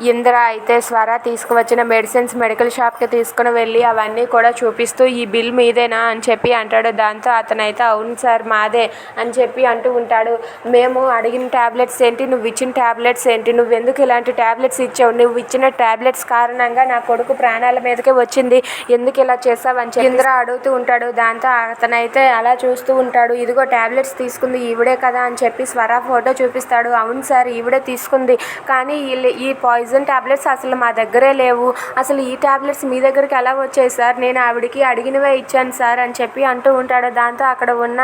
ఇంద్ర అయితే స్వర తీసుకువచ్చిన మెడిసిన్స్ మెడికల్ షాప్కి తీసుకుని వెళ్ళి అవన్నీ కూడా చూపిస్తూ ఈ బిల్ మీదేనా? అని చెప్పి అంటాడు. దాంతో అతనైతే అవును సార్ మాదే అని చెప్పి అంటూ ఉంటాడు. మేము అడిగిన ట్యాబ్లెట్స్ ఏంటి? నువ్వు ఇచ్చిన ట్యాబ్లెట్స్ ఏంటి? నువ్వు ఎందుకు ఇలాంటి ట్యాబ్లెట్స్ ఇచ్చావు? నువ్వు ఇచ్చిన ట్యాబ్లెట్స్ కారణంగా నా కొడుకు ప్రాణాల మీదకే వచ్చింది. ఎందుకు ఇలా చేసావని చెప్పి ఇందిరా అడుగుతూ ఉంటాడు. దాంతో అతనైతే అలా చూస్తూ ఉంటాడు. ఇదిగో ట్యాబ్లెట్స్ తీసుకుంది ఈవిడే కదా అని చెప్పి స్వర ఫోటో చూపిస్తాడు. అవును సార్ ఈవిడే తీసుకుంది. కానీ ఈ- ఈ పాయిజన్ ట్యాబ్లెట్స్ అసలు మా దగ్గరే లేవు. అసలు ఈ ట్యాబ్లెట్స్ మీ దగ్గరికి ఎలా వచ్చాయి సార్? నేను ఆవిడకి అడిగినవే ఇచ్చాను సార్ అని చెప్పి అంటూ ఉంటాడు. దాంతో అక్కడ ఉన్న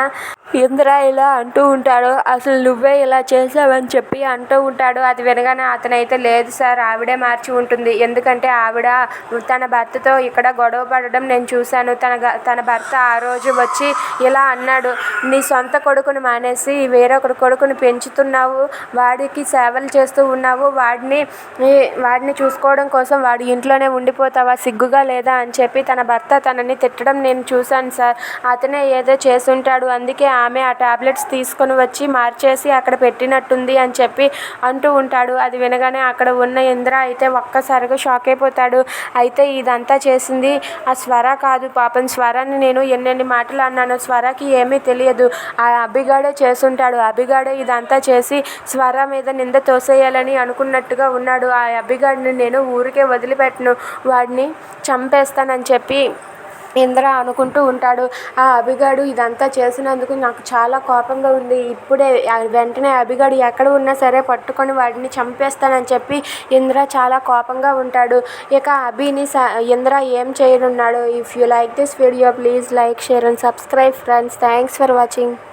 ఇందిరా ఇలా అంటూ ఉంటాడు. అసలు నువ్వే ఇలా చేసావని చెప్పి అంటూ ఉంటాడు. అది వినగానే అతనైతే లేదు సార్ ఆవిడే మార్చి ఉంటుంది. ఎందుకంటే ఆవిడ తన భర్తతో ఇక్కడ గొడవ పడడం నేను చూశాను. తన తన భర్త ఆ రోజు వచ్చి ఇలా అన్నాడు. నీ సొంత కొడుకుని మానేసి వేరొకరి కొడుకుని పెంచుతున్నావు. వాడికి సేవలు చేస్తూ ఉన్నావు. వాడిని వాడిని చూసుకోవడం కోసం వాడు ఇంట్లోనే ఉండిపోతావా సిగ్గుగా లేదా అని చెప్పి తన భర్త తనని తిట్టడం నేను చూశాను సార్. అతనే ఏదో చేసుంటాడు అందుకే ఆమె ఆ టాబ్లెట్స్ తీసుకొని వచ్చి మార్చేసి అక్కడ పెట్టినట్టుంది అని చెప్పి అంటూ ఉంటాడు. అది వినగానే అక్కడ ఉన్న ఇంద్ర అయితే ఒక్కసారిగా షాక్ అయిపోతాడు. అయితే ఇదంతా చేసింది ఆ స్వర కాదు పాపం. స్వరాన్ని నేను ఎన్నెన్ని మాటలు అన్నాను స్వరకి ఏమీ తెలియదు. ఆ అభిగాడే చేసుంటాడు అభిగాడే ఇదంతా చేసి స్వర మీద నింద తోసేయాలని అనుకున్నట్టుగా ఉన్నాడు. ఆ అభిగాడిని నేను ఊరికే వదిలిపెట్టను. వాడిని చంపేస్తానని చెప్పి ఇంద్ర అనుకుంటూ ఉంటాడు. ఆ అభిగాడు ఇదంతా చేసినందుకు నాకు చాలా కోపంగా ఉంది. ఇప్పుడే వెంటనే అభిగాడు ఎక్కడ ఉన్నా సరే పట్టుకొని వాడిని చంపేస్తానని చెప్పి ఇంద్ర చాలా కోపంగా ఉంటాడు. ఇక అభిని స ఇంద్ర ఏం చేయనున్నాడు if you like this video please like share and subscribe friends thanks for watching